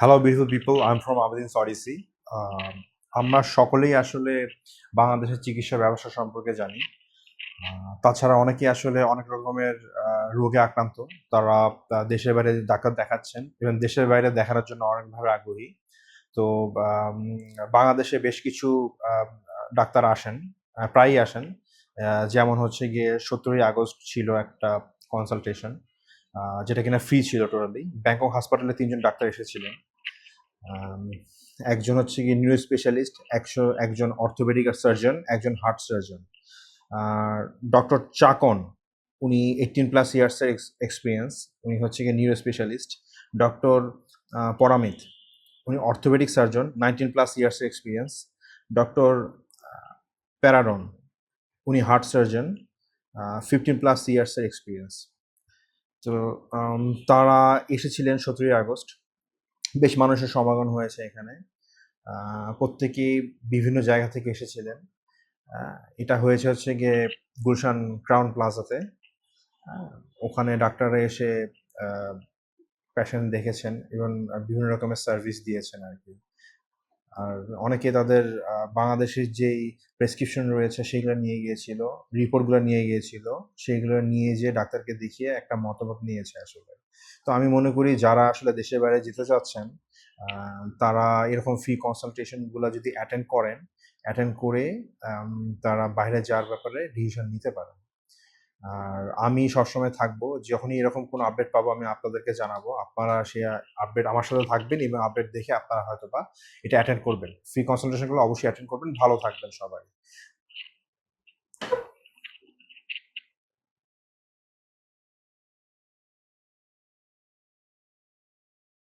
Hello beautiful people I am from Abedin সরিসি আমরা সকলেই আসলে বাংলাদেশের চিকিৎসা ব্যবস্থা সম্পর্কে জানি। তাছাড়া অনেকেই আসলে অনেক রকমের রোগে আক্রান্ত। তারা দেশের বাইরে ডাক্তার দেখাচ্ছেন এবং দেশের বাইরে দেখানোর জন্য অনেকভাবে আগ্রহী। তো বাংলাদেশে বেশ কিছু ডাক্তার আসেন প্রায়ই আসেন। যেমন হচ্ছে গিয়ে সতেরোই আগস্ট ছিল একটা কনসালটেশন যেটা কিনা ফ্রি ছিল টোটালি ব্যাংকক হাসপাতালে তিনজন ডাক্তার এসেছিলেন। একজন হচ্ছে গিয়ে নিউরো স্পেশালিস্ট একশো, একজন অর্থোপেডিক সার্জন একজন হার্ট সার্জন ডক্টর চাকন, উনি এইটিন প্লাস ইয়ার্সের এক্সপিরিয়েন্স উনি হচ্ছে গিয়ে নিউরো স্পেশালিস্ট ডক্টর পরামিত, উনি অর্থোপেডিক সার্জন নাইনটিন প্লাস ইয়ার্সের এক্সপিরিয়েন্স ডক্টর প্যারাডন উনি হার্ট সার্জন ফিফটিন প্লাস ইয়ার্সের এক্সপিরিয়েন্স তো তারা এসেছিলেন সতেরোই আগস্ট। বেশ মানুষের সমাগম হয়েছে এখানে। প্রত্যেকেই বিভিন্ন জায়গা থেকে এসেছিলেন। এটা হয়েছে হচ্ছে গিয়ে গুলশান ক্রাউন প্লাজাতে। ওখানে ডাক্তাররা এসে প্যাশেন্ট দেখেছেন এবং বিভিন্ন রকমের সার্ভিস দিয়েছেন আর কি। আর অনেকে তাদের বাংলাদেশের যেই প্রেসক্রিপশন রয়েছে সেগুলো নিয়ে গিয়েছিল, রিপোর্টগুলো নিয়ে গিয়েছিল সেইগুলো নিয়ে যেয়ে ডাক্তারকে দেখিয়ে একটা মতামত নিয়েছে আসলে। তো আমি মনে করি যারা আসলে দেশের বাইরে যেতে চাচ্ছেন তারা এরকম ফ্রি কনসালটেশনগুলো যদি অ্যাটেন্ড করেন অ্যাটেন্ড করে তারা বাইরে যাওয়ার ব্যাপারে ডিসিশন নিতে পারেন। আর আমি সবসময় থাকব। যখনই এরকম কোনো আপডেট পাবো, আমি আপনাদেরকে জানাব। আপনারা সে আপডেট আমার সাথে থাকবেন এবং আপডেট দেখে আপনারা হয়তো বা এটা অ্যাটেন্ড করবেন। ফ্রি কনসালটেশনগুলো অবশ্যই অ্যাটেন্ড করবেন। ভালো থাকবেন সবাই।